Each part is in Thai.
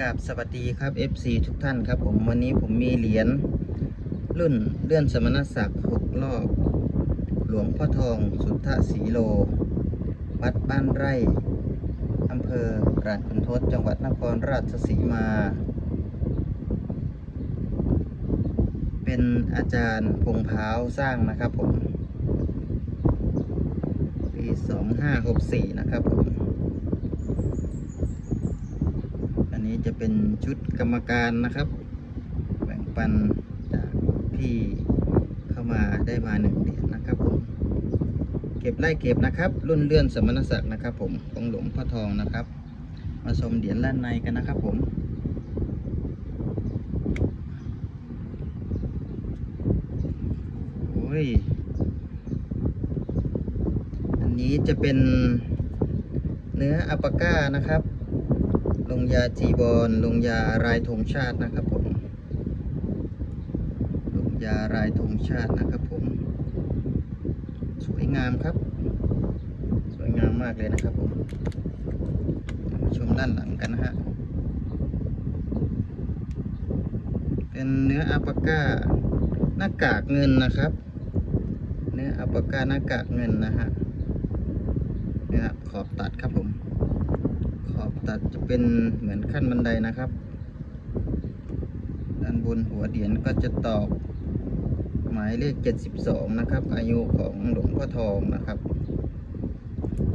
กราบสวัสดีครับ FC ทุกท่านครับผมวันนี้ผมมีเหรียญรุ่นเลื่อนสมณศักดิ์หกรอบ หลวงพ่อทองสุทธสีโล วัดบ้านไร่อำเภอราชคุณทศจังหวัดนครราชสีมา เป็นอาจารย์พงพาวสร้างนะครับผม ปี 2564 นะครับผม อันนี้ จะเป็นชุดกรรมการนะครับ แบ่งปันจากที่เข้ามาได้มาหนึ่งเหรียญนะครับผมเก็บไล่เก็บนะครับ รุ่นเลื่อนสมณศักดิ์นะครับ ผมของหลวงพ่อทองนะครับ มาชมเหรียญด้านในกันนะครับผมโอ้ยอันนี้จะเป็นเนื้ออัปปาก้านะครับ ลงยาจีบอลลงยารายธงชาตินะครับผม ลงยารายธงชาตินะครับผม สวยงามครับ สวยงามมากเลยนะครับผมมาชมด้านหลังกันนะฮะ เป็นเนื้ออัปปาก้าหน้ากากเงินนะครับ เนื้ออัปปาก้าหน้ากากเงินนะฮะเนี่ยครับขอบตัดครับผม เป็นเหมือนขั้นบันไดนะครับ ด้านบนหัวเหรียญก็จะตอกหมายเลข 72 นะครับ อายุของหลวงพ่อทองนะครับ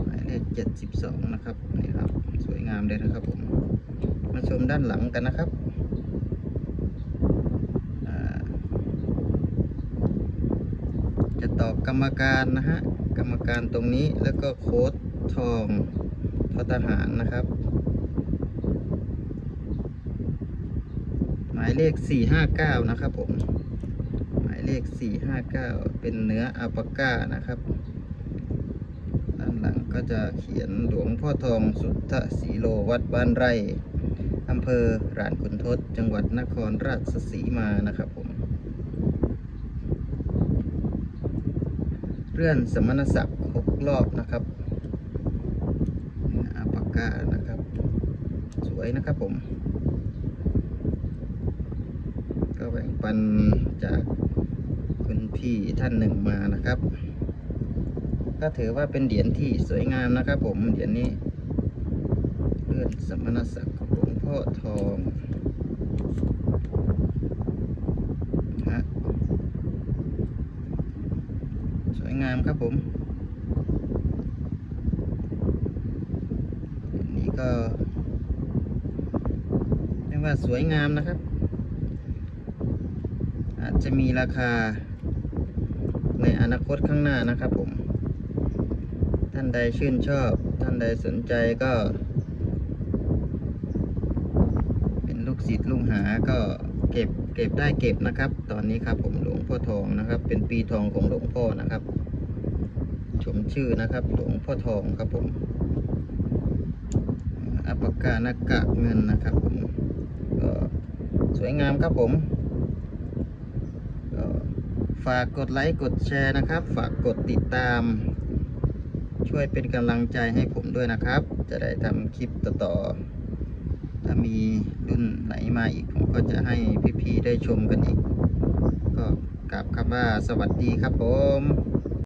หมายเลข 72 นะครับนี่ครับ สวยงามเลยนะครับผม มาชมด้านหลังกันนะครับจะตอกกรรมการนะฮะกรรมการตรงนี้แล้วก็โค้ดทองททหารนะครับ หมายเลข 459 นะครับผม หมายเลข 459 เป็นเนื้ออัลปาก้านะครับ ด้านหลังก็จะเขียนหลวงพ่อทองสุทธสีโลวัดบ้านไร่อำเภอรานขุนทศจังหวัดนครราชสีมานะครับผม เรื่อนสมณศักดิ์หกรอบนะครับอัปาก้านะครับ สวยนะครับผม ก็แบ่งปันจากคุณพี่ท่านหนึ่งมานะครับ ก็ถือว่าเป็นเหรียญที่สวยงามนะครับ ผมเหรียญนี้เลื่อนสมณศักดิ์ของหลวงพ่อทองฮะสวยงามครับผมนี้ก็เรียกว่าสวยงามนะครับ จะมีราคาในอนาคตข้างหน้านะครับผม ท่านใดชื่นชอบ ท่านใดสนใจก็ เป็นลูกศิษย์ลูกหาก็เก็บเก็บได้เก็บนะครับ ตอนนี้ครับผมหลวงพ่อทองนะครับ เป็นปีทองของหลวงพ่อนะครับ ชมชื่อนะครับ หลวงพ่อทองครับผมอัปปกานากากเงินนะครับผมก็สวยงามครับผม ฝากกดไลค์กดแชร์นะครับ ฝากกดติดตาม ช่วยเป็นกำลังใจให้ผมด้วยนะครับ จะได้ทำคลิปต่อๆถ้ามีรุ่นไหนมาอีก ผมก็จะให้พี่ๆได้ชมกันอีก ก็กราบคำว่าสวัสดีครับผม